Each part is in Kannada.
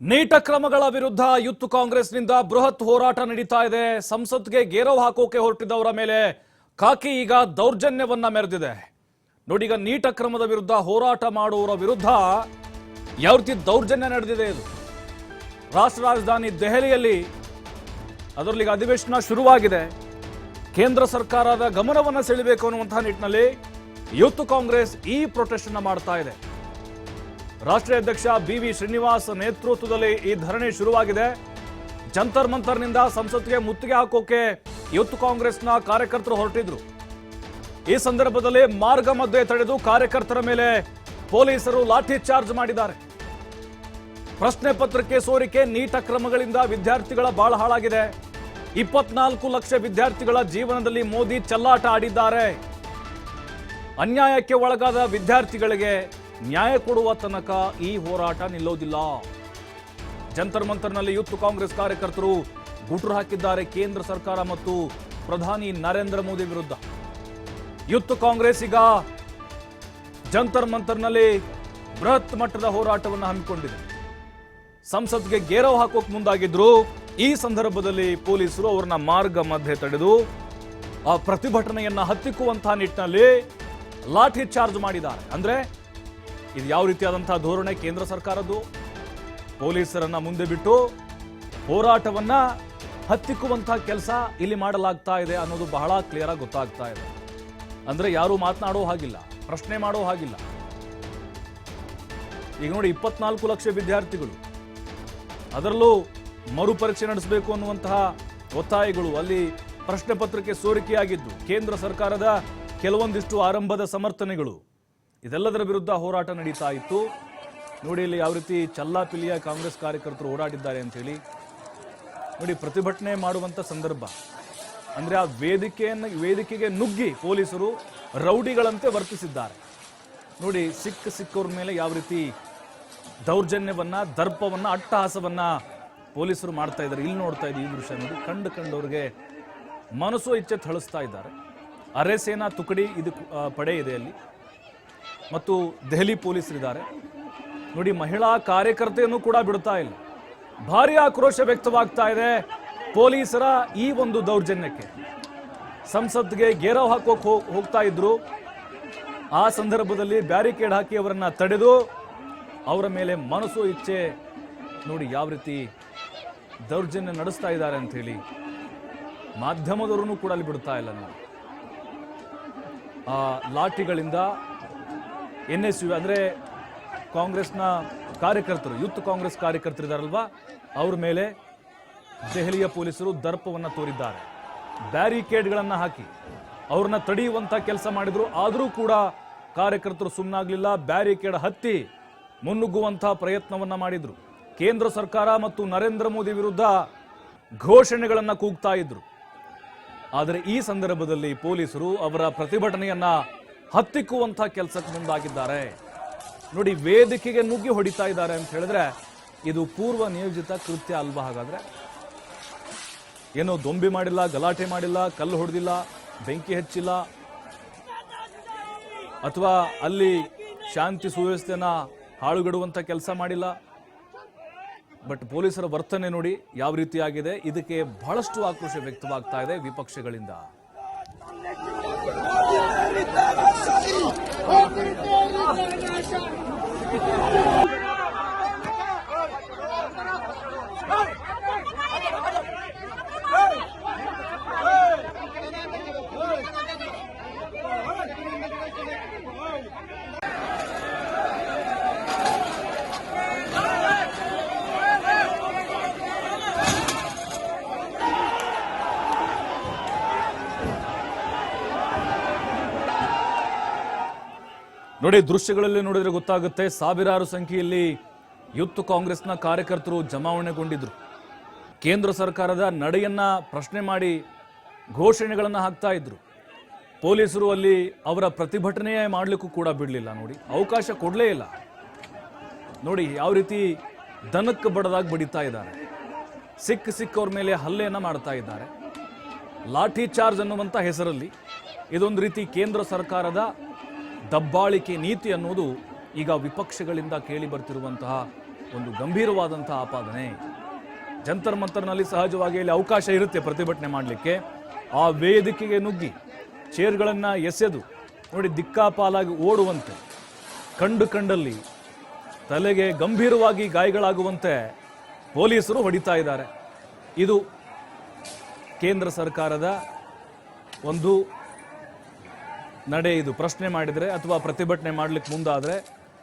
ನೀಟ ಕ್ರಮಗಳ ವಿರುದ್ಧ ಯೂತ್ ಕಾಂಗ್ರೆಸ್ನಿಂದ ಬೃಹತ್ ಹೋರಾಟ ನಡೀತಾ ಇದೆ. ಸಂಸತ್ಗೆ ಗೇರವ್ ಹಾಕೋಕೆ ಹೊರಟಿದ್ದವರ ಮೇಲೆ ಕಾಕಿ ಈಗ ದೌರ್ಜನ್ಯವನ್ನ ಮೆರೆದಿದೆ. ನೋಡಿ, ಈಗ ನೀಟ ಕ್ರಮದ ವಿರುದ್ಧ ಹೋರಾಟ ಮಾಡುವವರ ವಿರುದ್ಧ ಯಾವ ರೀತಿ ದೌರ್ಜನ್ಯ ನಡೆದಿದೆ ಇದು? ರಾಷ್ಟ್ರ ರಾಜಧಾನಿ ದೆಹಲಿಯಲ್ಲಿ ಅದರಲ್ಲಿ ಅಧಿವೇಶನ ಶುರುವಾಗಿದೆ. ಕೇಂದ್ರ ಸರ್ಕಾರದ ಗಮನವನ್ನು ಸೆಳೆಯಬೇಕು ಅನ್ನುವಂತಹ ನಿಟ್ಟಿನಲ್ಲಿ ಯೂತ್ ಕಾಂಗ್ರೆಸ್ ಈ ಪ್ರೊಟೆಸ್ಟ್ ಮಾಡ್ತಾ ಇದೆ. ರಾಷ್ಟ್ರೀಯ ಅಧ್ಯಕ್ಷ ಬಿ ವಿ ಶ್ರೀನಿವಾಸ್ ನೇತೃತ್ವದಲ್ಲಿ ಈ ಧರಣಿ ಶುರುವಾಗಿದೆ. ಜಂತರ್ ಮಂತರ್ನಿಂದ ಸಂಸತ್ಗೆ ಮುತ್ತಿಗೆ ಹಾಕೋಕೆ ಯೂತ್ ಕಾಂಗ್ರೆಸ್ನ ಕಾರ್ಯಕರ್ತರು ಹೊರಟಿದ್ರು. ಈ ಸಂದರ್ಭದಲ್ಲಿ ಮಾರ್ಗ ಮಧ್ಯೆ ತಡೆದು ಕಾರ್ಯಕರ್ತರ ಮೇಲೆ ಪೊಲೀಸರು ಲಾಠಿ ಚಾರ್ಜ್ ಮಾಡಿದ್ದಾರೆ. ಪ್ರಶ್ನೆ ಪತ್ರಿಕೆ ಸೋರಿಕೆ ನೀಟ ಕ್ರಮಗಳಿಂದ ವಿದ್ಯಾರ್ಥಿಗಳ ಬಾಳ ಹಾಳಾಗಿದೆ. ಇಪ್ಪತ್ನಾಲ್ಕು ಲಕ್ಷ ವಿದ್ಯಾರ್ಥಿಗಳ ಜೀವನದಲ್ಲಿ ಮೋದಿ ಚಲ್ಲಾಟ ಆಡಿದ್ದಾರೆ. ಅನ್ಯಾಯಕ್ಕೆ ಒಳಗಾದ ವಿದ್ಯಾರ್ಥಿಗಳಿಗೆ ನ್ಯಾಯ ಕೊಡುವ ತನಕ ಈ ಹೋರಾಟ ನಿಲ್ಲೋದಿಲ್ಲ. ಜಂತರ್ ಮಂತರ್ನಲ್ಲಿ ಯೂತ್ ಕಾಂಗ್ರೆಸ್ ಕಾರ್ಯಕರ್ತರು ಗುಟ್ರು ಹಾಕಿದ್ದಾರೆ ಕೇಂದ್ರ ಸರ್ಕಾರ ಮತ್ತು ಪ್ರಧಾನಿ ನರೇಂದ್ರ ಮೋದಿ ವಿರುದ್ಧ. ಯುತ್ತು ಕಾಂಗ್ರೆಸ್ ಈಗ ಜಂತರ್ ಮಂತರ್ನಲ್ಲಿ ಬೃಹತ್ ಮಟ್ಟದ ಹೋರಾಟವನ್ನು ಹಮ್ಮಿಕೊಂಡಿದೆ. ಸಂಸತ್ಗೆ ಗೇರವ್ ಹಾಕೋಕ್ ಮುಂದಾಗಿದ್ರು. ಈ ಸಂದರ್ಭದಲ್ಲಿ ಪೊಲೀಸರು ಅವರನ್ನ ಮಾರ್ಗ ಮಧ್ಯೆ ತಡೆದು ಆ ಪ್ರತಿಭಟನೆಯನ್ನ ಹತ್ತಿಕ್ಕುವಂತಹ ನಿಟ್ಟಿನಲ್ಲಿ ಲಾಠಿ ಚಾರ್ಜ್ ಮಾಡಿದ್ದಾರೆ. ಅಂದ್ರೆ ಇದು ಯಾವ ರೀತಿಯಾದಂತಹ ಧೋರಣೆ ಕೇಂದ್ರ ಸರ್ಕಾರದ್ದು? ಪೊಲೀಸರನ್ನ ಮುಂದೆ ಬಿಟ್ಟು ಹೋರಾಟವನ್ನ ಹತ್ತಿಕ್ಕುವಂತಹ ಕೆಲಸ ಇಲ್ಲಿ ಮಾಡಲಾಗ್ತಾ ಇದೆ ಅನ್ನೋದು ಬಹಳ ಕ್ಲಿಯರ್ ಆಗಿ ಗೊತ್ತಾಗ್ತಾ ಇದೆ. ಅಂದ್ರೆ ಯಾರು ಮಾತನಾಡೋ ಹಾಗಿಲ್ಲ, ಪ್ರಶ್ನೆ ಮಾಡೋ ಹಾಗಿಲ್ಲ. ಈಗ ನೋಡಿ ಇಪ್ಪತ್ನಾಲ್ಕು ಲಕ್ಷ ವಿದ್ಯಾರ್ಥಿಗಳು, ಅದರಲ್ಲೂ ಮರುಪರೀಕ್ಷೆ ನಡೆಸಬೇಕು ಅನ್ನುವಂತಹ ಒತ್ತಾಯಗಳು ಅಲ್ಲಿ ಪ್ರಶ್ನೆ ಪತ್ರಿಕೆ ಸೋರಿಕೆಯಾಗಿದ್ದು ಕೇಂದ್ರ ಸರ್ಕಾರದ ಕೆಲವೊಂದಿಷ್ಟು ಆರಂಭದ ಸಮರ್ಥನೆಗಳು. ಇದೆಲ್ಲದರ ವಿರುದ್ಧ ಹೋರಾಟ ನಡೀತಾ ಇತ್ತು. ನೋಡಿ ಇಲ್ಲಿ ಯಾವ ರೀತಿ ಚಲ್ಲಾಪಿಲ್ಲಿಯ ಕಾಂಗ್ರೆಸ್ ಕಾರ್ಯಕರ್ತರು ಓಡಾಡಿದ್ದಾರೆ ಅಂತೇಳಿ ನೋಡಿ ಪ್ರತಿಭಟನೆ ಮಾಡುವಂತ ಸಂದರ್ಭ. ಅಂದ್ರೆ ಆ ವೇದಿಕೆಯನ್ನು, ವೇದಿಕೆಗೆ ನುಗ್ಗಿ ಪೊಲೀಸರು ರೌಡಿಗಳಂತೆ ವರ್ತಿಸಿದ್ದಾರೆ. ನೋಡಿ ಸಿಕ್ಕ ಸಿಕ್ಕವ್ರ ಮೇಲೆ ಯಾವ ರೀತಿ ದೌರ್ಜನ್ಯವನ್ನ, ದರ್ಪವನ್ನ, ಅಟ್ಟಹಾಸವನ್ನ ಪೊಲೀಸರು ಮಾಡ್ತಾ ಇದ್ದಾರೆ. ಇಲ್ಲಿ ನೋಡ್ತಾ ಇದ್ದೀವಿ ಈ ದೃಶ್ಯ ನೋಡಿ. ಕಂಡು ಕಂಡವ್ರಿಗೆ ಮನಸ್ಸು ಇಚ್ಛೆ ಥಳಿಸ್ತಾ ಇದ್ದಾರೆ. ಅರೆಸೇನಾ ತುಕಡಿ ಇದು ಪಡೆ ಇದೆ ಅಲ್ಲಿ. ಮತ್ತು ದೆಹಲಿ ಪೊಲೀಸರಿದ್ದಾರೆ. ನೋಡಿ, ಮಹಿಳಾ ಕಾರ್ಯಕರ್ತೆಯನ್ನು ಕೂಡ ಬಿಡ್ತಾ ಇಲ್ಲ. ಭಾರಿ ಆಕ್ರೋಶ ವ್ಯಕ್ತವಾಗ್ತಾ ಇದೆ ಪೊಲೀಸರ ಈ ಒಂದು ದೌರ್ಜನ್ಯಕ್ಕೆ. ಸಂಸತ್ಗೆ ಗೇರವ್ ಹಾಕೋಕ್ ಹೋಗ್ತಾ ಇದ್ರು. ಆ ಸಂದರ್ಭದಲ್ಲಿ ಬ್ಯಾರಿಕೇಡ್ ಹಾಕಿ ಅವರನ್ನ ತಡೆದು ಅವರ ಮೇಲೆ ಮನಸ್ಸು ಇಚ್ಛೆ ನೋಡಿ ಯಾವ ರೀತಿ ದೌರ್ಜನ್ಯ ನಡೆಸ್ತಾ ಇದ್ದಾರೆ ಅಂತ ಹೇಳಿ ಕೂಡ ಅಲ್ಲಿ ಬಿಡ್ತಾ ಇಲ್ಲ ನಾವು. ಆ ಲಾಠಿಗಳಿಂದ ಎನ್ ಎಸ್ ಯು ಅಂದರೆ ಕಾಂಗ್ರೆಸ್ನ ಕಾರ್ಯಕರ್ತರು, ಯೂತ್ ಕಾಂಗ್ರೆಸ್ ಕಾರ್ಯಕರ್ತರಿದ್ದಾರಲ್ವಾ ಅವ್ರ ಮೇಲೆ ದೆಹಲಿಯ ಪೊಲೀಸರು ದರ್ಪವನ್ನು ತೋರಿದ್ದಾರೆ. ಬ್ಯಾರಿಕೇಡ್ಗಳನ್ನು ಹಾಕಿ, ಅವ್ರನ್ನ ತಡೆಯುವಂಥ ಕೆಲಸ ಮಾಡಿದ್ರು. ಆದರೂ ಕೂಡ ಕಾರ್ಯಕರ್ತರು ಸುಮ್ಮನಾಗಲಿಲ್ಲ ಬ್ಯಾರಿಕೇಡ್ ಹತ್ತಿ ಮುನ್ನುಗ್ಗುವಂಥ ಪ್ರಯತ್ನವನ್ನು ಮಾಡಿದರು. ಕೇಂದ್ರ ಸರ್ಕಾರ ಮತ್ತು ನರೇಂದ್ರ ಮೋದಿ ವಿರುದ್ಧ ಘೋಷಣೆಗಳನ್ನು ಕೂಗ್ತಾ ಇದ್ರು. ಆದರೆ ಈ ಸಂದರ್ಭದಲ್ಲಿ ಪೊಲೀಸರು ಅವರ ಪ್ರತಿಭಟನೆಯನ್ನ ಹತ್ತಿಕ್ಕುವಂತ ಕೆಲಸಕ್ಕೆ ಮುಂದಾಗಿದ್ದಾರೆ. ನೋಡಿ, ವೇದಿಕೆಗೆ ನುಗ್ಗಿ ಹೊಡಿತಾ ಇದ್ದಾರೆ ಅಂತ ಹೇಳಿದ್ರೆ ಇದು ಪೂರ್ವ ನಿಯೋಜಿತ ಕೃತ್ಯ ಅಲ್ವಾ ಹಾಗಾದ್ರೆ? ಏನೋ ದೊಂಬಿ ಮಾಡಿಲ್ಲ, ಗಲಾಟೆ ಮಾಡಿಲ್ಲ, ಕಲ್ಲು ಹೊಡೆದಿಲ್ಲ, ಬೆಂಕಿ ಹಚ್ಚಿಲ್ಲ, ಅಥವಾ ಅಲ್ಲಿ ಶಾಂತಿ ಸುವ್ಯವಸ್ಥೆನ ಹಾಳುಗೆಡುವಂತ ಕೆಲಸ ಮಾಡಿಲ್ಲ. ಬಟ್ ಪೊಲೀಸರ ವರ್ತನೆ ನೋಡಿ ಯಾವ ರೀತಿಯಾಗಿದೆ, ಇದಕ್ಕೆ ಬಹಳಷ್ಟು ಆಕ್ರೋಶ ವ್ಯಕ್ತವಾಗ್ತಾ ಇದೆ ವಿಪಕ್ಷಗಳಿಂದ. ನೋಡಿ, ದೃಶ್ಯಗಳಲ್ಲಿ ನೋಡಿದ್ರೆ ಗೊತ್ತಾಗುತ್ತೆ, ಸಾವಿರಾರು ಸಂಖ್ಯೆಯಲ್ಲಿ ಯೂತ್ ಕಾಂಗ್ರೆಸ್ನ ಕಾರ್ಯಕರ್ತರು ಜಮಾವಣೆಗೊಂಡಿದ್ರು. ಕೇಂದ್ರ ಸರ್ಕಾರದ ನಡೆಯನ್ನ ಪ್ರಶ್ನೆ ಮಾಡಿ ಘೋಷಣೆಗಳನ್ನು ಹಾಕ್ತಾ ಇದ್ರು. ಪೊಲೀಸರು ಅಲ್ಲಿ ಅವರ ಪ್ರತಿಭಟನೆ ಮಾಡಲಿಕ್ಕೂ ಕೂಡ ಬಿಡಲಿಲ್ಲ ನೋಡಿ. ಅವಕಾಶ ಕೊಡಲೇ ಇಲ್ಲ. ನೋಡಿ, ಯಾವ ರೀತಿ ದನಕ್ಕೆ ಬಡದಾಗಿ ಬಡಿತಾ ಇದ್ದಾರೆ. ಸಿಕ್ಕ ಸಿಕ್ಕವ್ರ ಮೇಲೆ ಹಲ್ಲೆಯನ್ನು ಮಾಡ್ತಾ ಇದ್ದಾರೆ. ಲಾಠಿ ಚಾರ್ಜ್ ಅನ್ನುವಂಥ ಹೆಸರಲ್ಲಿ ಇದೊಂದು ರೀತಿ ಕೇಂದ್ರ ಸರ್ಕಾರದ ದಬ್ಬಾಳಿಕೆ ನೀತಿ ಅನ್ನೋದು ಈಗ ವಿಪಕ್ಷಗಳಿಂದ ಕೇಳಿ ಬರ್ತಿರುವಂತಹ ಒಂದು ಗಂಭೀರವಾದಂತಹ ಆಪಾದನೆ. ಜಂತರ್ ಮಂತರ್ನಲ್ಲಿ ಸಹಜವಾಗಿ ಇಲ್ಲಿ ಅವಕಾಶ ಇರುತ್ತೆ ಪ್ರತಿಭಟನೆ ಮಾಡಲಿಕ್ಕೆ. ಆ ವೇದಿಕೆಗೆ ನುಗ್ಗಿ, ಚೇರ್ಗಳನ್ನು ಎಸೆದು, ನೋಡಿ ದಿಕ್ಕಾಪಾಲಾಗಿ ಓಡುವಂತೆ, ಕಂಡು ಕಂಡಲ್ಲಿ ತಲೆಗೆ ಗಂಭೀರವಾಗಿ ಗಾಯಗಳಾಗುವಂತೆ ಪೊಲೀಸರು ಹೊಡಿತಾ ಇದ್ದಾರೆ. ಇದು ಕೇಂದ್ರ ಸರ್ಕಾರದ ಒಂದು ನಡೆ ಇದು ಪ್ರಶ್ನೆ ಮಾಡಿದರೆ ಅಥವಾ ಪ್ರತಿಭಟನೆ ಮಾಡ್ಲಿಕ್ಕೆ ಮುಂದಾದರೆ,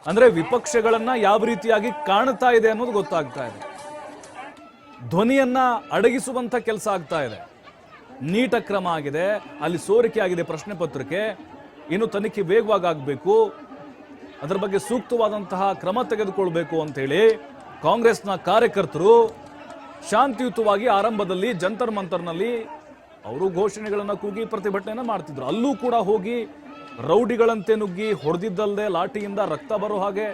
ಅಂದರೆ ವಿಪಕ್ಷಗಳನ್ನು ಯಾವ ರೀತಿಯಾಗಿ ಕಾಣ್ತಾ ಇದೆ ಅನ್ನೋದು ಗೊತ್ತಾಗ್ತಾ ಇದೆ. ಧ್ವನಿಯನ್ನ ಅಡಗಿಸುವಂಥ ಕೆಲಸ ಆಗ್ತಾ ಇದೆ. ನೀಟ ಕ್ರಮ ಆಗಿದೆ, ಅಲ್ಲಿ ಸೋರಿಕೆ ಆಗಿದೆ ಪ್ರಶ್ನೆ ಪತ್ರಿಕೆ, ಇನ್ನು ತನಿಖೆ ವೇಗವಾಗಿ ಆಗಬೇಕು, ಅದರ ಬಗ್ಗೆ ಸೂಕ್ತವಾದಂತಹ ಕ್ರಮ ತೆಗೆದುಕೊಳ್ಬೇಕು ಅಂತೇಳಿ ಕಾಂಗ್ರೆಸ್ನ ಕಾರ್ಯಕರ್ತರು ಶಾಂತಿಯುತವಾಗಿ ಆರಂಭದಲ್ಲಿ ಜಂತರ್ ಮಂತರ್ನಲ್ಲಿ ಅವರು ಘೋಷಣೆಗಳನ್ನು ಕೂಗಿ ಪ್ರತಿಭಟನೆಯನ್ನು ಮಾಡ್ತಿದ್ರು. ಅಲ್ಲೂ ಕೂಡ ಹೋಗಿ ರೌಡಿಗಳಂತೆ ನುಗ್ಗಿ ಹೊಡೆದಿದ್ದಲ್ಲದೆ ಲಾಠಿಯಿಂದ ರಕ್ತ ಬರೋ ಹಾಗೆ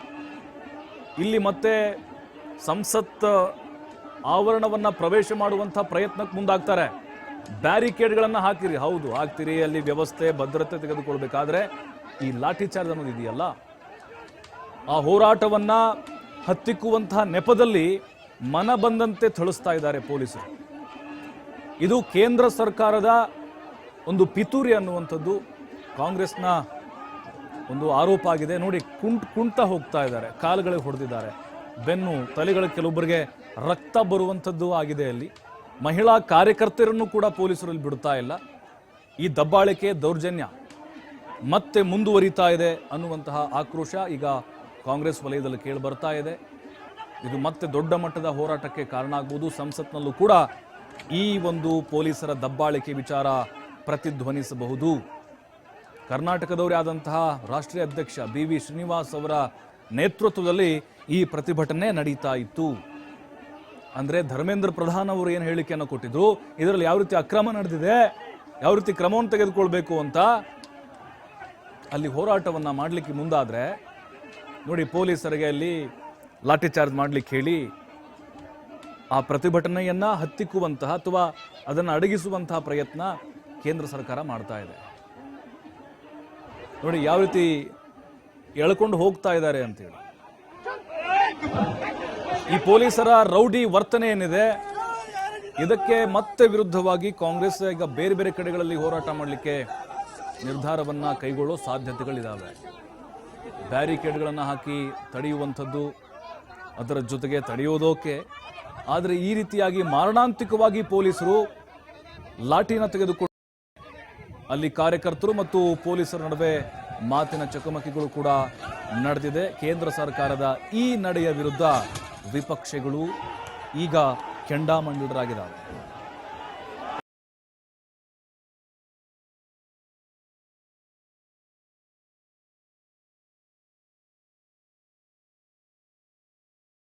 ಇಲ್ಲಿ ಮತ್ತೆ ಸಂಸತ್ ಆವರಣವನ್ನ ಪ್ರವೇಶ ಮಾಡುವಂಥ ಪ್ರಯತ್ನಕ್ಕೆ ಮುಂದಾಗ್ತಾರೆ. ಬ್ಯಾರಿಕೇಡ್ಗಳನ್ನು ಹಾಕಿರಿ. ಹೌದು, ಹಾಕ್ತೀರಿ. ಅಲ್ಲಿ ವ್ಯವಸ್ಥೆ, ಭದ್ರತೆ ತೆಗೆದುಕೊಳ್ಬೇಕಾದ್ರೆ ಈ ಲಾಠಿ ಚಾರ್ಜ್ ಅನ್ನೋದು ಇದೆಯಲ್ಲ? ಆ ಹೋರಾಟವನ್ನ ಹತ್ತಿಕ್ಕುವಂತಹ ನೆಪದಲ್ಲಿ ಮನ ಬಂದಂತೆ ಥಳಿಸ್ತಾ ಇದ್ದಾರೆ ಪೊಲೀಸರು. ಇದು ಕೇಂದ್ರ ಸರ್ಕಾರದ ಒಂದು ಪಿತೂರಿ ಅನ್ನುವಂಥದ್ದು ಕಾಂಗ್ರೆಸ್ನ ಒಂದು ಆರೋಪ ಆಗಿದೆ. ನೋಡಿ, ಕುಂಟ್ ಕುಂಟ ಹೋಗ್ತಾ ಇದ್ದಾರೆ, ಕಾಲುಗಳಿಗೆ ಹೊಡೆದಿದ್ದಾರೆ. ಬೆನ್ನು, ತಲೆಗಳ ಕೆಲವೊಬ್ಬರಿಗೆ ರಕ್ತ ಬರುವಂಥದ್ದು ಆಗಿದೆ ಅಲ್ಲಿ. ಮಹಿಳಾ ಕಾರ್ಯಕರ್ತರನ್ನು ಕೂಡ ಪೊಲೀಸರಲ್ಲಿ ಬಿಡ್ತಾ ಇಲ್ಲ. ಈ ದಬ್ಬಾಳಿಕೆ ದೌರ್ಜನ್ಯ ಮತ್ತೆ ಮುಂದುವರಿತಾ ಇದೆ ಅನ್ನುವಂತಹ ಆಕ್ರೋಶ ಈಗ ಕಾಂಗ್ರೆಸ್ ವಲಯದಲ್ಲಿ ಕೇಳಿ ಬರ್ತಾ ಇದೆ. ಇದು ಮತ್ತೆ ದೊಡ್ಡ ಮಟ್ಟದ ಹೋರಾಟಕ್ಕೆ ಕಾರಣ ಆಗ್ಬೋದು. ಸಂಸತ್ನಲ್ಲೂ ಕೂಡ ಈ ಒಂದು ಪೊಲೀಸರ ದಬ್ಬಾಳಿಕೆ ವಿಚಾರ ಪ್ರತಿಧ್ವನಿಸಬಹುದು. ಕರ್ನಾಟಕದವರೇ ಆದಂತಹ ರಾಷ್ಟ್ರೀಯ ಅಧ್ಯಕ್ಷ ಬಿ ವಿ ಶ್ರೀನಿವಾಸ್ ಅವರ ನೇತೃತ್ವದಲ್ಲಿ ಈ ಪ್ರತಿಭಟನೆ ನಡೀತಾ ಇತ್ತು. ಅಂದರೆ ಧರ್ಮೇಂದ್ರ ಪ್ರಧಾನ್ ಅವರು ಏನು ಹೇಳಿಕೆಯನ್ನು ಕೊಟ್ಟಿದ್ರು, ಇದರಲ್ಲಿ ಯಾವ ರೀತಿ ಅಕ್ರಮ ನಡೆದಿದೆ, ಯಾವ ರೀತಿ ಕ್ರಮವನ್ನು ತೆಗೆದುಕೊಳ್ಬೇಕು ಅಂತ ಅಲ್ಲಿ ಹೋರಾಟವನ್ನು ಮಾಡಲಿಕ್ಕೆ ಮುಂದಾದರೆ, ನೋಡಿ ಪೊಲೀಸರಿಗೆ ಅಲ್ಲಿ ಲಾಠಿ ಚಾರ್ಜ್ ಮಾಡ್ಲಿಕ್ಕೆ ಹೇಳಿ ಆ ಪ್ರತಿಭಟನೆಯನ್ನ ಹತ್ತಿಕ್ಕುವಂತಹ ಅಥವಾ ಅದನ್ನು ಅಡಗಿಸುವಂತಹ ಪ್ರಯತ್ನ ಕೇಂದ್ರ ಸರ್ಕಾರ ಮಾಡ್ತಾ ಇದೆ. ನೋಡಿ, ಯಾವ ರೀತಿ ಎಳ್ಕೊಂಡು ಹೋಗ್ತಾ ಇದ್ದಾರೆ ಅಂತೇಳಿ ಈ ಪೊಲೀಸರ ರೌಡಿ ವರ್ತನೆ ಏನಿದೆ, ಇದಕ್ಕೆ ಮತ್ತೆ ವಿರುದ್ಧವಾಗಿ ಕಾಂಗ್ರೆಸ್ ಈಗ ಬೇರೆ ಬೇರೆ ಕಡೆಗಳಲ್ಲಿ ಹೋರಾಟ ಮಾಡಲಿಕ್ಕೆ ನಿರ್ಧಾರವನ್ನ ಕೈಗೊಳ್ಳೋ ಸಾಧ್ಯತೆಗಳಿದಾವೆ. ಬ್ಯಾರಿಕೇಡ್ಗಳನ್ನು ಹಾಕಿ ತಡೆಯುವಂಥದ್ದು ಅದರ ಜೊತೆಗೆ ತಡೆಯೋದೋಕೆ. ಆದರೆ ಈ ರೀತಿಯಾಗಿ ಮಾರಣಾಂತಿಕವಾಗಿ ಪೊಲೀಸರು ಲಾಠಿನ ತೆಗೆದುಕೊಂಡು ಅಲ್ಲಿ ಕಾರ್ಯಕರ್ತರು ಮತ್ತು ಪೊಲೀಸರ ನಡುವೆ ಮಾತಿನ ಚಕಮಕಿಗಳು ಕೂಡ ನಡೆದಿದೆ. ಕೇಂದ್ರ ಸರ್ಕಾರದ ಈ ನಡೆಯ ವಿರುದ್ಧ ವಿಪಕ್ಷಗಳು ಈಗ ಕೆಂಡಾಮಂಡಲರಾಗಿದ್ದಾವೆ